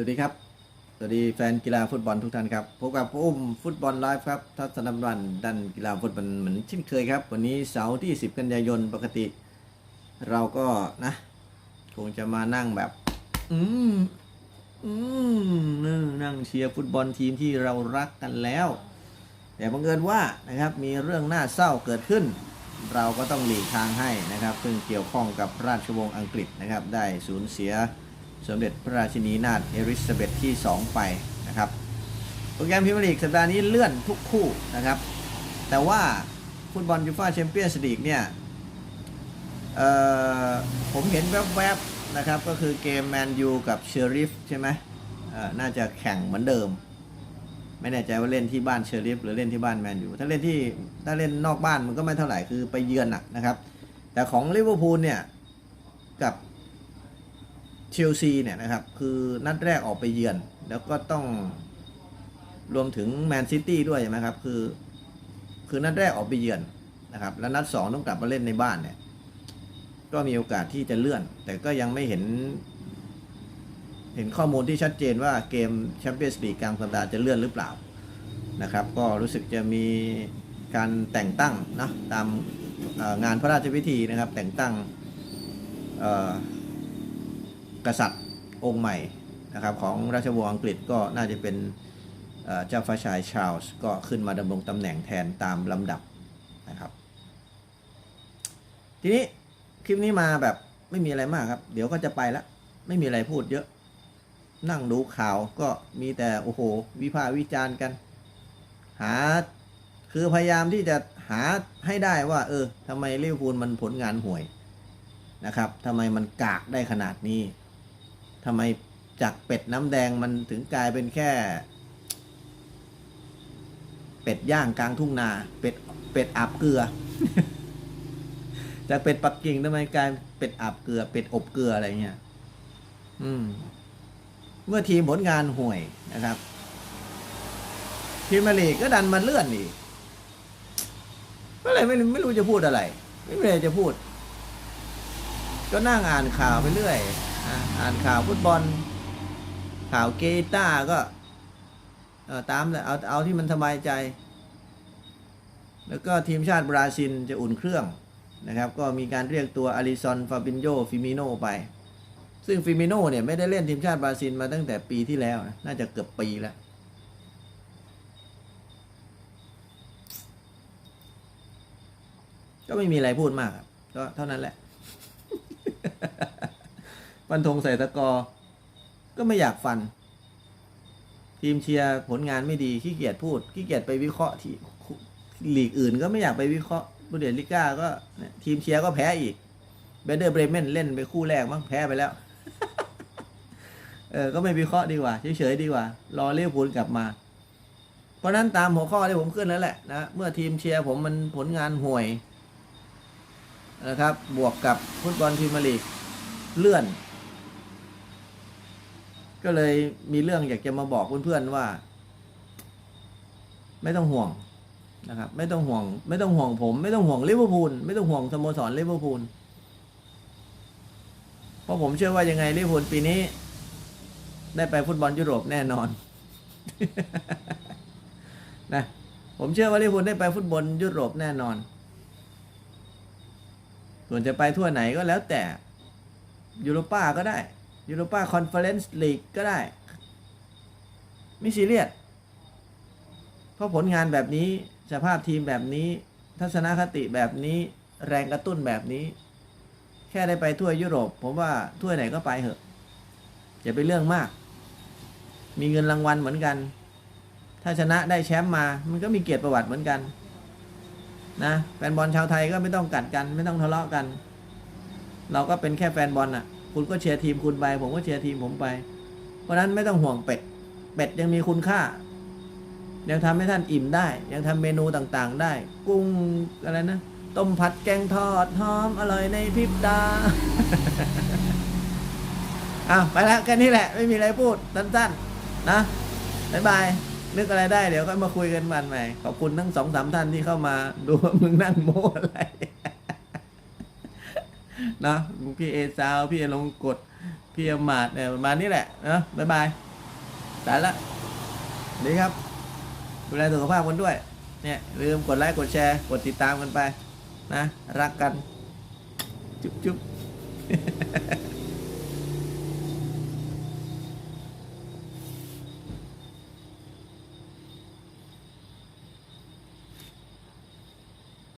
วัสดีครับ สวัสดีแฟนกีฬาฟุตบอลทุกท่านครับ พบกับอุ้มฟุตบอลไลฟ์ครับทัศนวันดันกีฬาฟุตบอลเหมือนเช่นเคยครับ วันนี้เสาร์ที่ 10 กันยายนปกติ เราก็นะคงจะมานั่งแบบ อืมอืมนั่งเชียร์ฟุตบอลทีมที่เรารักกันแล้ว แต่บังเอิญว่านะครับมีเรื่องน่าเศร้าเกิดขึ้น เราก็ต้องหลีกทางให้นะครับ ซึ่งเกี่ยวข้องกับราชวงศ์อังกฤษนะครับ ได้สูญเสีย สมเด็จพระราชินีนาถเอลิซาเบธที่ 2 ไปนะครับ โปรแกรมพรีเมียร์ลีกสัปดาห์นี้เลื่อนทุกคู่นะครับ แต่ว่าฟุตบอลยูฟ่าแชมเปี้ยนส์ลีกเนี่ยผมเห็นแวบๆนะครับ ก็คือเกมแมนยูกับเชอริฟใช่ไหมน่าจะแข่งเหมือนเดิม ไม่แน่ใจว่าเล่นที่บ้านเชอริฟหรือเล่นที่บ้านแมนยูถ้าเล่นที่ถ้าเล่นนอกบ้านมันก็ไม่เท่าไหร่คือไปเยือนนะครับ แต่ของลิเวอร์พูลเนี่ยกับ เชลซีเนี่ยนะครับ คือนัดแรกออกไปเยือน แล้วก็ต้องรวมถึงแมนซิตี้ด้วยใช่ไหมครับ คือ คือนัดแรกออกไปเยือนนะครับ แล้วนัดสองต้องกลับมาเล่นในบ้านเนี่ย ก็มีโอกาสที่จะเลื่อน แต่ก็ยังไม่เห็น เห็นข้อมูลที่ชัดเจนว่าเกมแชมเปี้ยนส์ลีกกลางสัปดาห์จะเลื่อนหรือเปล่านะครับ ก็รู้สึกจะมีการแต่งตั้งนะตามงานพระราชพิธีนะครับ แต่งตั้งเอ่อ กษัตริย์องค์ใหม่นะครับของราชวงศ์อังกฤษก็น่าจะเป็นเจ้าฟ้าชายชาร์ลส์ก็ขึ้นมาดำรงตำแหน่งแทนตามลำดับนะครับ ทีนี้คลิปนี้มาแบบไม่มีอะไรมากครับ เดี๋ยวก็จะไปแล้วไม่มีอะไรพูดเยอะ นั่งดูข่าวก็มีแต่โอ้โห วิพากษ์วิจารณ์กัน หาคือพยายามที่จะหาให้ได้ว่า เออทำไมลิเวอร์พูลมันผลงานห่วยนะครับทำไมมันกากได้ขนาดนี้ ทำไมจากเป็ดน้ำแดงมันถึงกลายเป็นแค่ เป็ดย่างกลางทุ่งนา เป็ดเป็ดอาบเกลือ จากเป็ดปักกิ่งทำไมกลายเป็ดอาบเกลือ เป็ดอบเกลืออะไรเงี้ย อืม เมื่อทีมผลงานห่วยนะครับพรีเมียร์ลีกก็ดันมาเลื่อนอีกก็เลยไม่ไม่รู้จะพูดอะไร ไม่รู้จะจะพูด ก็นั่งอ่านข่าวไปเรื่อย อ่านข่าวฟุตบอล ข่าวเกต้าก็ตามเลยเอาเอาที่มันสบายใจ แล้วก็ทีมชาติบราซิลจะอุ่นเครื่องนะครับ ก็มีการเรียกตัวอาริซอนฟาบินโยฟิมิโนไป ซึ่งฟิมิโนเนี่ยไม่ได้เล่นทีมชาติบราซิลมาตั้งแต่ปีที่แล้วนะน่าจะเกือบปีแล้วก็ไม่มีอะไรพูดมากครับก็เท่านั้นแหละ ฟันธงใส่ตะกอ ก็ไม่อยากฟัน ทีมเชียร์ผลงานไม่ดีขี้เกียจพูดขี้เกียจไปวิเคราะห์ที่ลีกอื่น ก็ไม่อยากไปวิเคราะห์บุเดลิก้าก็ทีมเชียร์ก็แพ้อีกเบเดอร์เบรเมนเล่นไปคู่แรกมั้งแพ้ไปแล้ว เออ ก็ไม่วิเคราะห์ดีกว่าเฉยๆดีกว่า รอเลี้ยวพูลกลับมา เพราะฉะนั้นตามหัวข้อที่ผมขึ้นแล้วแหละนะเมื่อทีมเชียร์ผมมันผลงานห่วยนะครับ บวกกับฟุตบอลพรีเมียร์ลีกเลื่อน ก็เลยมีเรื่องอยากจะมาบอกเพื่อนๆว่า ไม่ต้องห่วงนะครับ ไม่ต้องห่วง ไม่ต้องห่วงผม ไม่ต้องห่วงลิเวอร์พูลไม่ต้องห่วงสโมสรลิเวอร์พูลเพราะผมเชื่อว่ายังไงลิเวอร์พูลปีนี้ ได้ไปฟุตบอลยุโรปแน่นอนนะผมเชื่อว่าลิเวอร์พูลได้ไปฟุตบอลยุโรปแน่นอน ส่วนจะไปทั่วไหนก็แล้วแต่ยูโรป้าก็ได้ ยูโรป้าคอนเฟอเรนซ์ลีกก็ได้ ไม่ซีเรียสเพราะผลงานแบบนี้สภาพทีมแบบนี้ ทัศนคติแบบนี้แรงกระตุ้นแบบนี้ แค่ได้ไปทั่วยุโรป ผมว่าทั่วไหนก็ไปเถอะอย่าไปเรื่องมาก มีเงินรางวัลเหมือนกัน ถ้าชนะได้แชมป์มา มันก็มีเกียรติประวัติเหมือนกันนะแฟนบอลชาวไทยก็ไม่ต้องกัดกัน ไม่ต้องทะเลาะกัน เราก็เป็นแค่แฟนบอลน่ะ คุณก็เชียร์ทีมคุณไป ผมก็เชียร์ทีมผมไป เพราะฉะนั้นไม่ต้องห่วงเป็ด เป็ดยังมีคุณค่า ยังทำให้ท่านอิ่มได้ ยังทำเมนูต่างๆได้ กุ้งอะไรนะ ต้มผัดแกงทอดหอมอร่อยในพริบตาอ้าวไปแล้วแค่นี้แหละ ไม่มีอะไรพูดสั้นๆ นะบ๊ายบายนึกอะไรได้เดี๋ยวก็มาคุยกันวันใหม่ ขอบคุณทั้งสองสามท่านที่เข้ามาดูว่ามึงนั่งโม้อะไร นะพี่เอซาวพี่เอลงกดพี่อมาดเนี่ยประมาณนี้แหละนะบ๊ายบายตายละดีครับดูแลสุขภาพกันด้วย เนี่ยลืมกดไลค์กดแชร์กดติดตามกันไป นะ รักกัน จุ๊บจุ๊บ